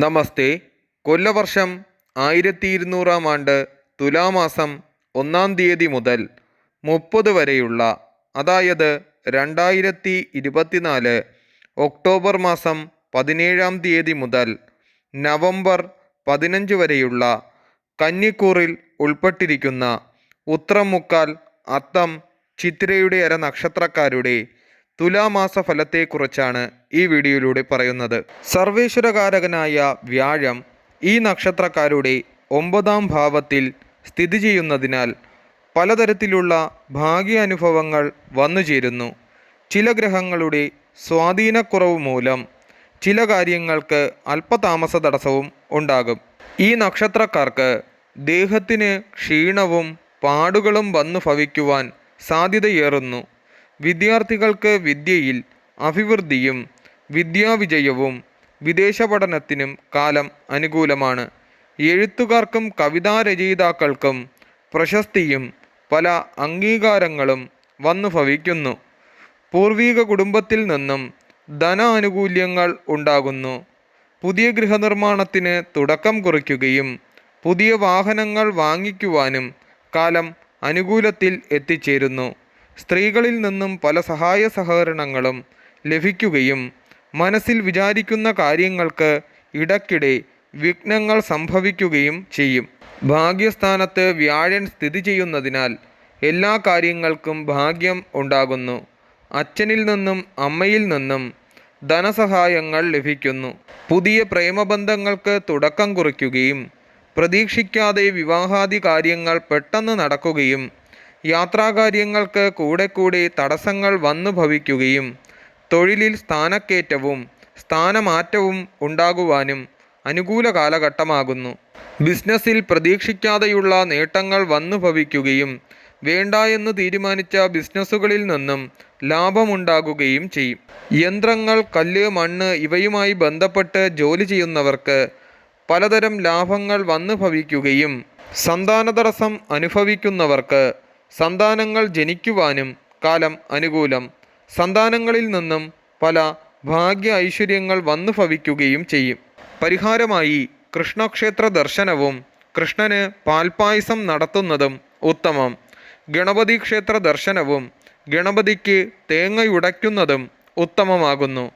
നമസ്തേ. കൊല്ലവർഷം ആയിരത്തി ഇരുന്നൂറാം ആണ്ട് തുലാമാസം ഒന്നാം തീയതി മുതൽ മുപ്പത് വരെയുള്ള അതായത് രണ്ടായിരത്തി ഇരുപത്തിനാല് ഒക്ടോബർ മാസം പതിനേഴാം തീയതി മുതൽ നവംബർ പതിനഞ്ച് വരെയുള്ള കന്നിക്കൂറിൽ ഉൾപ്പെട്ടിരിക്കുന്ന ഉത്രം മുക്കാൽ അത്തം ചിത്തിരയുടെ അര നക്ഷത്രക്കാരുടെ തുലാമാസ ഫലത്തെക്കുറിച്ചാണ് ഈ വീഡിയോയിലൂടെ പറയുന്നത്. സർവേശ്വരകാരകനായ വ്യാഴം ഈ നക്ഷത്രക്കാരുടെ ഒമ്പതാം ഭാവത്തിൽ സ്ഥിതി ചെയ്യുന്നതിനാൽ പലതരത്തിലുള്ള ഭാഗ്യാനുഭവങ്ങൾ വന്നുചേരുന്നു ചില ഗ്രഹങ്ങളുടെ സ്വാധീനക്കുറവ് മൂലം ചില കാര്യങ്ങൾക്ക് അല്പതാമസ തടസ്സവും ഉണ്ടാകും. ഈ നക്ഷത്രക്കാർക്ക് ദേഹത്തിന് ക്ഷീണവും പാടുകളും വന്നു ഭവിക്കുവാൻ സാധ്യതയേറുന്നു. വിദ്യാർത്ഥികൾക്ക് വിദ്യയിൽ അഭിവൃദ്ധിയും വിദ്യാവിജയവും വിദേശ പഠനത്തിനും കാലം അനുകൂലമാണ്. എഴുത്തുകാർക്കും കവിതാരചയിതാക്കൾക്കും പ്രശസ്തിയും പല അംഗീകാരങ്ങളും വന്നു ഭവിക്കുന്നു പൂർവീക കുടുംബത്തിൽ നിന്നും ധനാനുകൂല്യങ്ങൾ ഉണ്ടാകുന്നു. പുതിയ ഗൃഹനിർമ്മാണത്തിന് തുടക്കം കുറിക്കുകയും പുതിയ വാഹനങ്ങൾ വാങ്ങിക്കുവാനും കാലം അനുകൂലത്തിൽ എത്തിച്ചേരുന്നു. സ്ത്രീകളിൽ നിന്നും പല സഹായ സഹകരണങ്ങളും ലഭിക്കുകയും മനസ്സിൽ വിചാരിക്കുന്ന കാര്യങ്ങൾക്ക് ഇടയ്ക്കിടെ വിഘ്നങ്ങൾ സംഭവിക്കുകയും ചെയ്യും. ഭാഗ്യസ്ഥാനത്ത് വ്യാഴൻ സ്ഥിതി ചെയ്യുന്നതിനാൽ എല്ലാ കാര്യങ്ങൾക്കും ഭാഗ്യം ഉണ്ടാകുന്നു. അച്ഛനിൽ നിന്നും അമ്മയിൽ നിന്നും ധനസഹായങ്ങൾ ലഭിക്കുന്നു. പുതിയ പ്രേമബന്ധങ്ങൾക്ക് തുടക്കം കുറിക്കുകയും പ്രതീക്ഷിക്കാതെ വിവാഹാദി കാര്യങ്ങൾ പെട്ടെന്ന് നടക്കുകയും യാത്രാകാര്യങ്ങൾക്ക് കൂടെ കൂടെ തടസ്സങ്ങൾ വന്നു ഭവിക്കുകയും തൊഴിലിൽ സ്ഥാനക്കയറ്റവും സ്ഥാനമാറ്റവും ഉണ്ടാകുവാനും അനുകൂല കാലഘട്ടമാകുന്നു. ബിസിനസ്സിൽ പ്രതീക്ഷിക്കാതെയുള്ള നേട്ടങ്ങൾ വന്നു ഭവിക്കുകയും വേണ്ട എന്ന് തീരുമാനിച്ച ബിസിനസ്സുകളിൽ നിന്നും ലാഭമുണ്ടാകുകയും ചെയ്യും. യന്ത്രങ്ങൾ കല്ല് മണ്ണ് ഇവയുമായി ബന്ധപ്പെട്ട് ജോലി ചെയ്യുന്നവർക്ക് പലതരം ലാഭങ്ങൾ വന്നു ഭവിക്കുകയും സന്താന തടസ്സം അനുഭവിക്കുന്നവർക്ക് സന്താനങ്ങൾ ജനിക്കുവാനും കാലം അനുകൂലം. സന്താനങ്ങളിൽ നിന്നും പല ഭാഗ്യ ഐശ്വര്യങ്ങൾ വന്നു ഭവിക്കുകയും ചെയ്യും. പരിഹാരമായി കൃഷ്ണക്ഷേത്ര ദർശനവും കൃഷ്ണന് പാൽപായസം നടത്തുന്നതും ഉത്തമം. ഗണപതി ക്ഷേത്ര ദർശനവും ഗണപതിക്ക് തേങ്ങയുടയ്ക്കുന്നതും ഉത്തമമാകുന്നു.